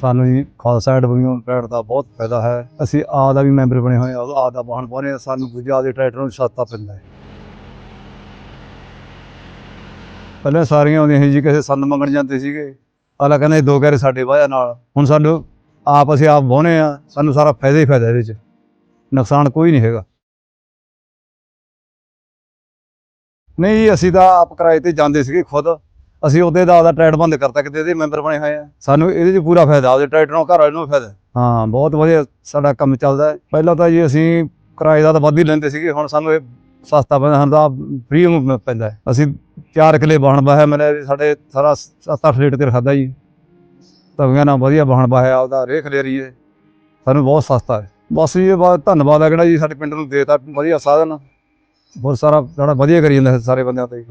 ਸਾਨੂੰ ਜੀ ਖਾਲਸਾ ਐਡ ਬਣੀਓ ਦਾ ਬਹੁਤ ਫਾਇਦਾ ਹੈ। ਅਸੀਂ ਆ ਦਾ ਵੀ ਮੈਂਬਰ ਬਣੇ ਹੋਏ ਆ ਆ ਦਾ ਵਾਹਨ ਪਾਉਂਦੇ ਹਾਂ ਸਾਨੂੰ ਦੂਜਾ ਦੇ ਟਰੈਕਟਰ ਨੂੰ ਸਸਤਾ ਪੈਂਦਾ ਹੈ। ਪਹਿਲਾਂ ਸਾਰੀਆਂ ਆਉਂਦੀਆਂ ਸੀ ਜੀ, ਕਿਸੇ ਸੰਦ ਮੰਗਣ ਜਾਂਦੇ ਸੀਗੇ। ਆਲਾ ਕਹਿੰਦਾ ਦੋ ਘਰੇ ਸਾਡੇ ਵਾਇਆ ਨਾਲ। ਹੁਣ ਸਾਨੂੰ ਆਪ ਅਸੀਂ ਆਪ ਵਾਹੁੰਦੇ ਆ ਸਾਨੂੰ ਸਾਰਾ ਫਾਇਦਾ ਹੀ ਫਾਇਦਾ ਇਹਦੇ ਚ ਨੁਕਸਾਨ ਕੋਈ ਨਹੀਂ ਹੈਗਾ। ਨਹੀਂ ਅਸੀਂ ਤਾਂ ਆਪ ਕਿਰਾਏ ਤੇ ਜਾਂਦੇ ਸੀਗੇ ਖੁਦ। ਅਸੀਂ ਉਹਦੇ ਦਾ ਆਪਦਾ ਟਰੈਕਟਰ ਬੰਦ ਕਰਤਾ ਕਿਤੇ ਇਹਦੇ ਮੈਂਬਰ ਬਣੇ ਹੋਏ ਆ। ਸਾਨੂੰ ਇਹਦੇ 'ਚ ਪੂਰਾ ਫਾਇਦਾ, ਆਪਦੇ ਟਰੈਕਟਰ ਘਰ ਵਾਲੇ ਨੂੰ ਵੀ ਫਾਇਦਾ। ਹਾਂ, ਬਹੁਤ ਵਧੀਆ ਸਾਡਾ ਕੰਮ ਚੱਲਦਾ। ਹੈ। ਪਹਿਲਾਂ ਤਾਂ ਜੀ ਅਸੀਂ ਕਿਰਾਏ ਦਾ ਤਾਂ ਵੱਧ ਹੀ ਲੈਂਦੇ ਸੀਗੇ, ਹੁਣ ਸਾਨੂੰ ਇਹ ਸਸਤਾ ਪੈਂਦਾ, ਸਾਨੂੰ ਤਾਂ ਫ੍ਰੀ ਪੈਂਦਾ। ਹੈ। ਅਸੀਂ ਚਾਰ ਕਿਲੇ ਬਾਹਣ ਬਾਹਿਆ ਮੈਨੇ ਸਾਡੇ ਸਾਰਾ 7-8 ਲੀਟਰ ਤੇ ਖਾਦਾ ਜੀ। ਤਵੀਆਂ ਨਾਲ ਵਧੀਆ ਬਾਹਣ ਬਾਹਿਆ ਆਪਦਾ ਰੇਖ ਲੈ ਹੈ ਸਾਨੂੰ ਬਹੁਤ ਸਸਤਾ ਹੈ। ਬਸ ਜੀ, ਇਹ ਬਾਤ ਧੰਨਵਾਦ ਹੈ ਕਿਹੜਾ ਜੀ ਸਾਡੇ ਪਿੰਡ ਨੂੰ ਦੇਤਾ, ਵਧੀਆ ਸਾਧਨ। ਬਹੁਤ ਸਾਰਾ ਜਿਹੜਾ ਵਧੀਆ ਕਰੀ ਜਾਂਦਾ ਸਾਰੇ ਬੰਦਿਆਂ ਤੇ।